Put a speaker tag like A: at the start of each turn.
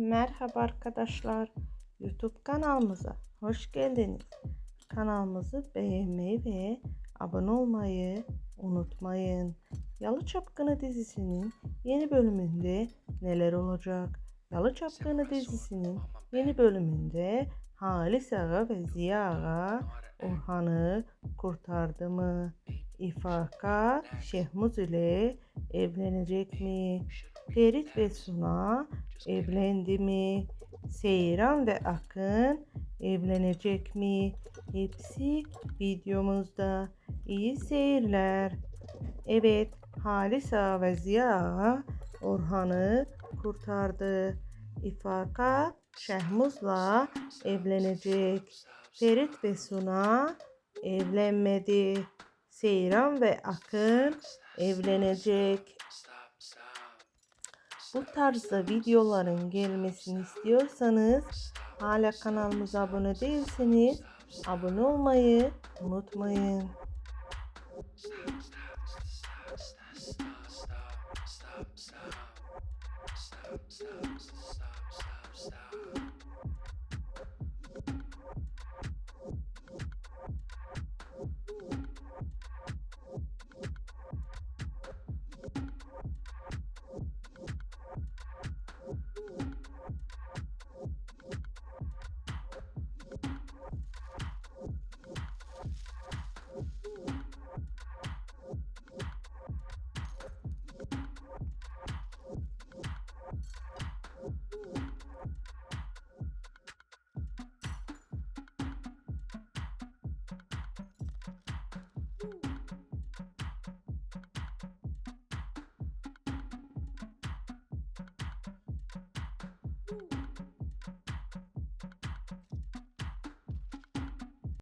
A: Merhaba arkadaşlar. YouTube kanalımıza hoş geldiniz. Kanalımızı beğenmeyi ve abone olmayı unutmayın. Yalı Çapkını dizisinin yeni bölümünde neler olacak? Yalı Çapkını dizisinin yeni bölümünde Halis Ağa ve Ziya Ağa Orhan'ı kurtardı mı? İfaka Şehmuz ile evlenecek mi? Ferit ve Suna evlendi mi? Seyran ve Akın evlenecek mi? Hepsi videomuzda. İyi seyirler. Evet, Halis Ağa ve Ziya Orhan'ı kurtardı. İfaka Şehmuz'la evlenecek. Ferit ve Suna evlenmedi. Seyran ve Akın evlenecek. Bu tarzda videoların gelmesini istiyorsanız hala kanalımıza abone değilseniz abone olmayı unutmayın.